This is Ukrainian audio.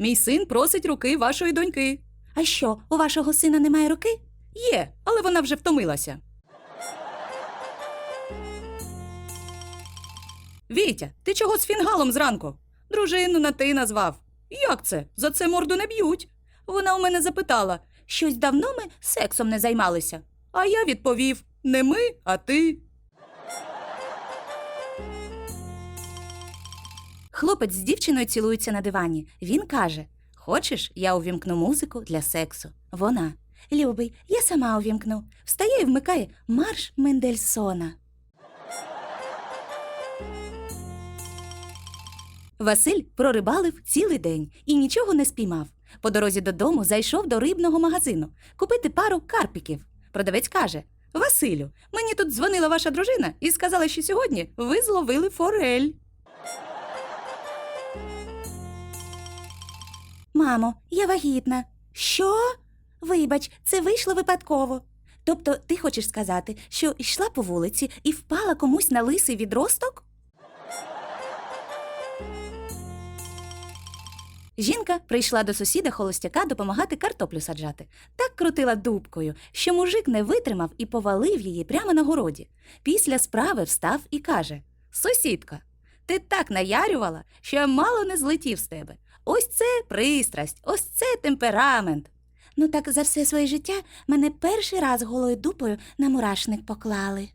Мій син просить руки вашої доньки. А що, у вашого сина немає руки? Є, але вона вже втомилася. Вітя, ти чого з фінгалом зранку? Дружину на ти назвав. Як це? За це морду не б'ють. Вона у мене запитала, Щось давно ми сексом не займалися. а я відповів: не ми, а ти. Хлопець з дівчиною цілуються на дивані. Він каже: Хочеш, я увімкну музику для сексу. Вона. Любий, я сама увімкну. Встає і вмикає марш Мендельсона. Василь прорибалив цілий день і нічого не спіймав. По дорозі додому зайшов до рибного магазину купити пару карпіків. Продавець каже: Василю, мені тут дзвонила ваша дружина і сказала, що сьогодні ви зловили форель. Мамо, я вагітна. Що? Вибач, це вийшло випадково. Тобто ти хочеш сказати, що йшла по вулиці і впала комусь на лисий відросток? Жінка прийшла до сусіда холостяка допомагати картоплю саджати. Так крутила дубкою, що мужик не витримав і повалив її прямо на городі. Після справи встав і каже: Сусідка, ти так наярювала, що я мало не злетів з тебе. Ось це пристрасть, ось це темперамент. Ну так за все своє життя мене перший раз голою дупою на мурашник поклали.